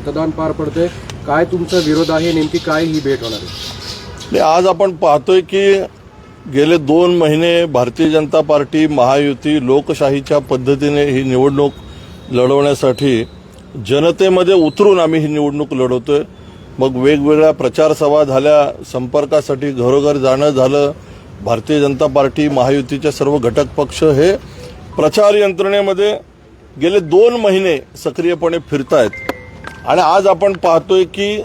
मतदान पार पडते काय तुमचा विरोध आहे? नेमकी काय ही भेट होणार आहे? आज आपण पाहतोय की गेले दोन महिने भारतीय जनता पार्टी महायुती लोकशाहीच्या पद्धतीने ही निवडणूक लढवण्यासाठी जनतेमध्ये उतरून आम्ही ही निवडणूक लढवतोय. मग वेगवेगळ्या प्रचारसभा झाल्या संपर्कासाठी घरोघर जाणं झालं. भारतीय जनता पार्टी महायुतीचे सर्व घटक पक्ष हे प्रचार यंत्रणेमध्ये गेले दोन महिने सक्रियपणे फिरतायत. आणि आज आपण पाहतोय की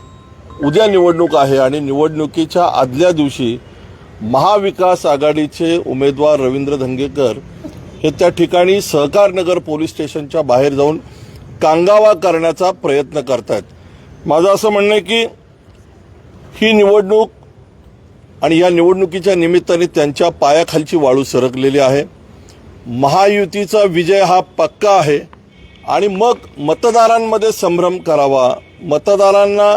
उद्या निवडणूक आहे आणि निवडणुकीच्या आदल्या दिवशी महाविकास आघाडीचे उमेदवार रवींद्र धंगेकर हे त्या ठिकाणी सहकारनगर पोलीस स्टेशनच्या बाहेर जाऊन कांगावा करण्याचा प्रयत्न करतायत. माझं असं म्हणणं आहे की ही निवडणूक आणि या निवडणुकीच्या निमित्ताने त्यांच्या पायाखालची वाळू सरकलेली आहे. महायुतीचा विजय हा पक्का आहे. आणि मग मतदारांमध्ये संभ्रम करावा. मतदारांना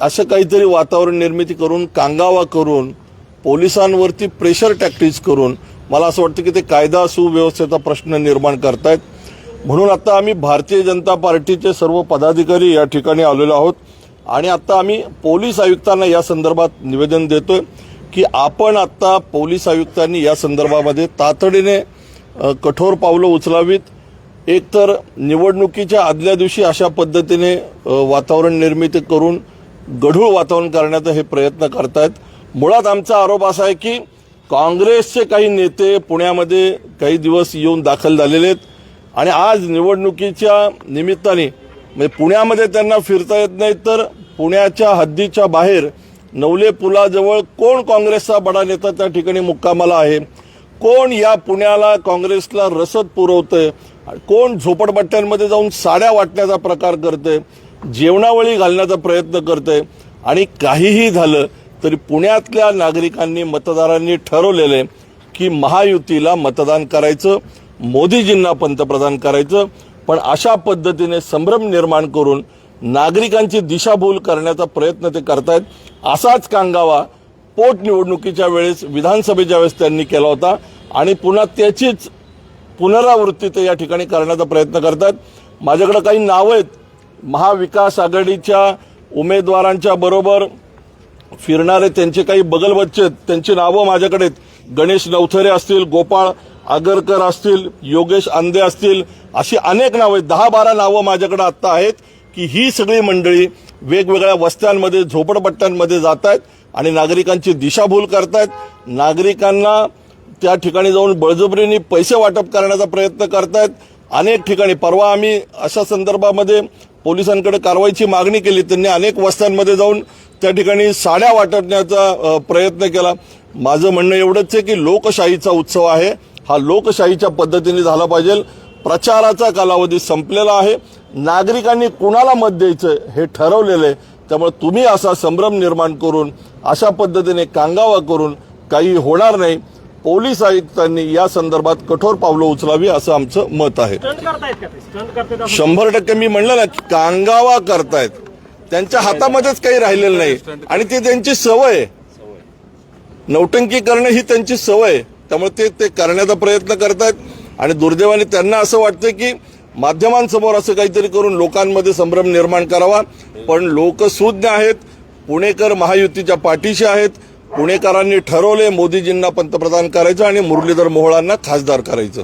असं काहीतरी वातावरण निर्मिती करून कांगावा करून पोलिसांवरती प्रेशर टॅक्टिक्स करून मला असं वाटतं की ते कायदा सुव्यवस्थेचा प्रश्न निर्माण करतायत. म्हणून आता आम्ही भारतीय जनता पार्टीचे सर्व पदाधिकारी या ठिकाणी आलेलो आहोत. आणि आता आम्ही पोलीस आयुक्तांना या संदर्भात निवेदन देतोय की आपण आत्ता पोलीस आयुक्तांनी या संदर्भामध्ये तातडीने कठोर पावलं उचलावीत. एकतर निवडणुकीच्या आदल्या दिवशी अशा पद्धतीने वातावरण निर्मिती करून गढूळ वातावरण करण्याचा हे प्रयत्न करतायत. मुळात आमचा आरोप असा आहे की काँग्रेसचे काही नेते पुण्यामध्ये काही दिवस येऊन दाखल झालेले आहेत आणि आज निवडणुकीच्या निमित्ताने म्हणजे पुण्यामध्ये त्यांना फिरता येत नाही तर पुण्याच्या हद्दीच्या बाहेर नवले पुलाजवळ कोण काँग्रेसचा बडा नेता त्या ठिकाणी मुक्कामाला आहे? कोण या पुण्याला काँग्रेसला रसद पुरवतंय? कोण झोपडपट्ट्यांमध्ये जाऊन साड्या वाटण्याचा प्रकार करतंय जेवणावळी घालण्याचा प्रयत्न करतंय आणि काहीही झालं तरी पुण्यातल्या नागरिकांनी मतदारांनी ठरवलेलं की महायुतीला मतदान करायचं मोदीजींना पंतप्रधान करायचं पण अशा पद्धतीने संभ्रम निर्माण करून नागरिकांची दिशाभूल करण्याचा प्रयत्न ते करतायत. असाच कांगावा पोटनिवडणुकीच्या वेळेस विधानसभेच्या वेळेस त्यांनी केला होता आणि पुन्हा त्याचीच पुनरावृत्ती ते या ठिकाणी करण्याचा प्रयत्न करतात. माझ्याकडे काही नावं आहेत. महाविकास आघाडीच्या उमेदवारांच्या बरोबर फिरणारे त्यांचे काही बगलबच्चे आहेत. त्यांची नावं माझ्याकडे आहेत. गणेश नवथरे असतील गोपाळ आगरकर असतील योगेश आंदे असतील अशी अनेक नावं आहेत. दहा बारा नावं माझ्याकडे आत्ता आहेत की ही सगळी मंडळी वेगवेगळ्या वस्त्यांमध्ये झोपडपट्ट्यांमध्ये जात आहेत आणि नागरिकांची दिशाभूल करतायत नागरिकांना त्या ठिकाणी जाऊन बळजबरीने पैसे वाटप करण्याचा प्रयत्न करतायत. अनेक ठिकाणी परवा आम्ही अशा संदर्भामध्ये पोलिसांकडे कारवाईची मागणी केली. त्यांनी अनेक वस्त्यांमध्ये जाऊन त्या ठिकाणी साड्या वाटण्याचा प्रयत्न केला. माझं म्हणणं एवढंच आहे की लोकशाहीचा उत्सव आहे. हा लोकशाहीच्या पद्धतीने झाला पाहिजे. प्रचाराचा कालावधी संपलेला आहे. नागरिकांनी कुणाला मत द्यायचं हे ठरवलेलं आहे. त्यामुळे तुम्ही असा संभ्रम निर्माण करून अशा पद्धतीने कांगावा करून काही होणार नाही. पोलीस आयुक्तांनी या संदर्भात कठोर पावलं उचलावी असं आमचं मत आहे. स्टंट करतायत का ते? स्टंट करतायत असं- शंभर टक्के मी म्हणलं ना की कांगावा करतायत. त्यांच्या हातामध्येच काही राहिलेलं नाही. आणि ती त्यांची सवय. नौटंकी करणं ही त्यांची सवय. आहे. त्यामुळे ते ते करण्याचा प्रयत्न करतायत. आणि दुर्दैवाने त्यांना असं वाटतं की माध्यमांसमोर असं काहीतरी करून लोकांमध्ये संभ्रम निर्माण करावा. पण लोक सुज्ञ आहेत. पुणेकर महायुतीच्या पाठीशी आहेत. पुणेकरांनी ठरवले मोदीजींना पंतप्रधान करायचं आणि मुरलीधर मोहळांना खासदार करायचं.